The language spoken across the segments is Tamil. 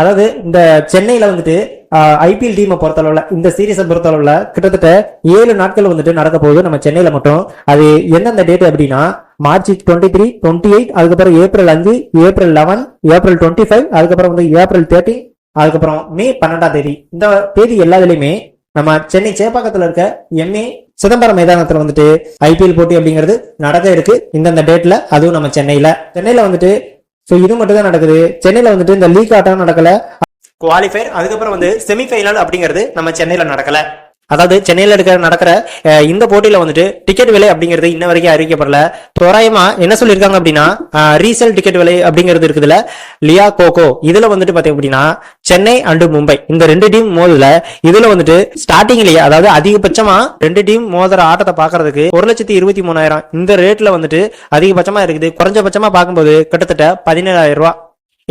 அதாவது இந்த சென்னையில வந்துட்டு ஐபிஎல் டீமை பொறுத்தளவுல இந்த சீரீஸை பொறுத்தளவுல கிட்டத்தட்ட ஏழு நாட்கள் வந்துட்டு நடக்க போகுது நம்ம சென்னையில மட்டும். அது எந்தெந்த டேட் அப்படின்னா March twenty three twenty eight அதுக்கப்புறம் ஏப்ரல் அஞ்சு April eleven April twenty five அதுக்கப்புறம் வந்து ஏப்ரல் தேர்ட்டி அதுக்கப்புறம் மே பன்னெண்டாம் தேதி. இந்த தேதி எல்லாத்துலயுமே நம்ம சென்னை சேப்பாக்கத்துல இருக்க எம்ஏ சிதம்பரம் மைதானத்துல வந்துட்டு ஐபிஎல் போட்டி அப்படிங்கிறது நடக்க இருக்கு. இந்தந்த டேட்ல அதுவும் நம்ம சென்னையில. சென்னையில வந்துட்டு ஸோ இது மட்டும் தான் நடக்குது. சென்னையில் வந்துட்டு இந்த லீக் ஆட்டம் நடக்கல. குவாலிஃபயர் அதுக்கப்புறம் வந்து செமிஃபைனல் அப்படிங்கிறது நம்ம சென்னையில் நடக்கலை. அதாவது சென்னையில் இருக்கிற நடக்கிற இந்த போட்டியில் வந்துட்டு டிக்கெட் விலை அப்படிங்கிறது இன்ன வரைக்கும் அறிவிக்கப்படல. தோராயமா என்ன சொல்லியிருக்காங்க அப்படின்னா ரீசேல் டிக்கெட் விலை அப்படிங்கிறது இருக்குதுல லியா கோகோ. இதுல வந்துட்டு பார்த்தீங்க அப்படின்னா சென்னை அண்டு மும்பை. இந்த ரெண்டு டீம் மோதல இதுல வந்துட்டு ஸ்டார்டிங்லயே அதாவது அதிகபட்சமா ரெண்டு டீம் மோதுற ஆட்டத்தை பாக்குறதுக்கு ஒரு லட்சத்தி இருபத்தி மூணாயிரம். இந்த ரேட்ல வந்துட்டு அதிகபட்சமா இருக்குது. குறைஞ்சபட்சமா பார்க்கும்போது கிட்டத்தட்ட பதினேழாயிரம் ரூபாய்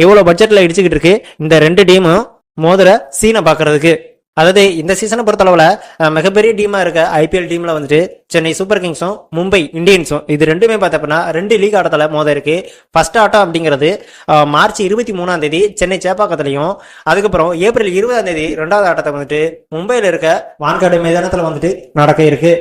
இவ்வளவு பட்ஜெட்ல இடிச்சுக்கிட்டு இருக்கு இந்த ரெண்டு டீமும் மோதிர சீனை பாக்குறதுக்கு. அதாவது இந்த சீசனை பொறுத்தளவில் மிகப்பெரிய டீமாக இருக்க ஐபிஎல் டீமில் வந்துட்டு சென்னை சூப்பர் கிங்ஸும் மும்பை இந்தியன்ஸும் இது ரெண்டுமே பார்த்தப்பனா ரெண்டு லீக் ஆட்டத்தில் மோத இருக்கு. ஃபர்ஸ்ட் ஆட்டம் அப்படிங்கிறது மார்ச் இருபத்தி மூணாம் தேதி சென்னை சேப்பாக்கத்துலையும் அதுக்கப்புறம் ஏப்ரல் இருபதாம் தேதி ரெண்டாவது ஆட்டத்தை வந்துட்டு மும்பையில் இருக்க வான்காடு மைதானத்தில் வந்துட்டு நடக்க இருக்கு.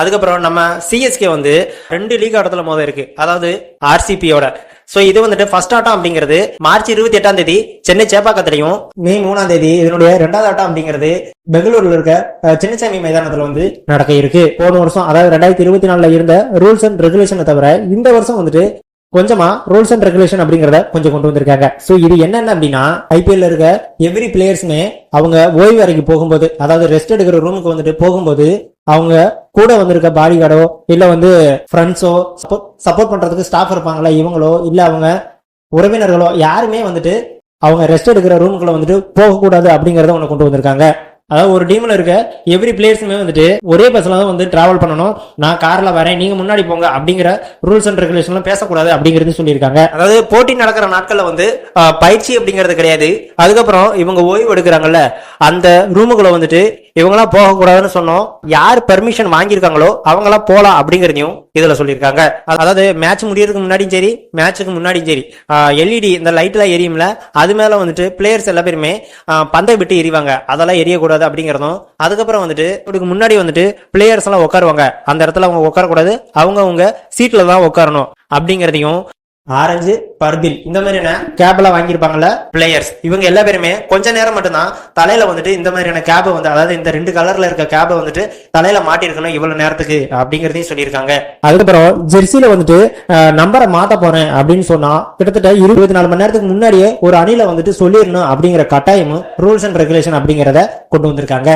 அதுக்கப்புறம் நம்ம சிஎஸ்கே வந்து ரெண்டு லீக் ஆட்டத்தில் மோத இருக்கு. அதாவது ஆர்சிபியோட சோ இது வந்துட்டு ஃபர்ஸ்ட் ஆட்டம் அப்படிங்கிறது மார்ச் இருபத்தி எட்டாம் தேதி சென்னை சேப்பாக்கத்திலையும் மே மூணாம் தேதி இதனுடைய ரெண்டாவது ஆட்டம் அப்படிங்கிறது பெங்களூர்ல இருக்க சின்னசாமி மைதானத்துல வந்து நடக்க இருக்கு. போன வருஷம் அதாவது ரெண்டாயிரத்தி இருபத்தி நாலுல இருந்த ரூல்ஸ் அண்ட் ரெகுலேஷனை தவிர இந்த வருஷம் வந்துட்டு கொஞ்சமா ரூல்ஸ் அண்ட் ரெகுலேஷன் அப்படிங்கறத கொஞ்சம் கொண்டு வந்திருக்காங்க. சோ இது என்னென்ன அப்படின்னா ஐபிஎல்ல இருக்க எவ்ரி பிளேயர்ஸுமே அவங்க ஓய்வு அறைக்கு போகும்போது அதாவது ரெஸ்ட் எடுக்கிற ரூமுக்கு வந்துட்டு போகும்போது அவங்க கூட வந்திருக்க பாடி கார்டோ இல்ல வந்து ஃப்ரெண்ட்ஸோ சப்போர்ட் பண்றதுக்கு ஸ்டாஃப் இருப்பாங்களா இவங்களோ இல்ல அவங்க உறவினர்களோ யாருமே வந்துட்டு அவங்க ரெஸ்ட் எடுக்கிற ரூமுக்குள்ள வந்துட்டு போகக்கூடாது அப்படிங்கறத ஒன்று கொண்டு வந்திருக்காங்க. அதாவது ஒரு டீம்ல இருக்க எவ்ரி பிளேயர்ஸுமே வந்துட்டு ஒரே பஸ்ல தான் வந்து டிராவல் பண்ணணும். நான் கார்ல வரேன் நீங்க முன்னாடி போங்க அப்படிங்கிற ரூல்ஸ் அண்ட் ரெகுலேஷன்லாம் பேசக்கூடாது அப்படிங்கிறது சொல்லியிருக்காங்க. அதாவது போட்டி நடக்கிற நாட்கள்ல வந்து பயிற்சி அப்படிங்கிறது கிடையாது. அதுக்கப்புறம் இவங்க ஓய்வு எடுக்கிறாங்கல்ல அந்த ரூமுக்குள்ள வந்துட்டு இவங்களாம் போகக்கூடாதுன்னு சொன்னோம். யார் பெர்மிஷன் வாங்கியிருக்காங்களோ அவங்களாம் போலாம் அப்படிங்கிறதையும் இதுல சொல்லியிருக்காங்க. அதாவது மேட்ச் முடியறதுக்கு முன்னாடியும் சரி மேட்ச்சுக்கு முன்னாடியும் சரி எல்இடி இந்த லைட்லாம் எரியும்ல அது மேல வந்துட்டு பிளேயர்ஸ் எல்லா பேருமே பந்தை விட்டு எரிவாங்க. அதெல்லாம் எரியக்கூடாது அப்படிங்கிறதும் அதுக்கப்புறம் வந்துட்டு இதுக்கு முன்னாடி வந்துட்டு பிளேயர்ஸ் எல்லாம் உட்காருவாங்க. அந்த இடத்துல அவங்க உட்காரக்கூடாது அவங்க அவங்க சீட்ல தான் உட்காரணும் அப்படிங்கிறதையும் ஆரஞ்சு பர்பில் இந்த மாதிரியான கேப்லாம் வாங்கியிருப்பாங்கல்ல பிளேயர்ஸ் இவங்க எல்லா பேருமே கொஞ்ச நேரம் மட்டும்தான் தலையில வந்துட்டு இந்த மாதிரியான கேபை வந்து அதாவது இந்த ரெண்டு கலர்ல இருக்க கேபை வந்துட்டு தலையில மாட்டிருக்கணும் இவ்வளவு நேரத்துக்கு அப்படிங்கறதையும் சொல்லியிருக்காங்க. அதுக்கப்புறம் ஜெர்சியில வந்துட்டு நம்பரை மாத்த போறேன் அப்படின்னு சொன்னா கிட்டத்தட்ட இருபத்தி நாலு மணி நேரத்துக்கு முன்னாடியே ஒரு அணில வந்துட்டு சொல்லிடணும் அப்படிங்கிற கட்டாயமும் ரூல்ஸ் அண்ட் ரெகுலேஷன் அப்படிங்கறத கொண்டு வந்திருக்காங்க.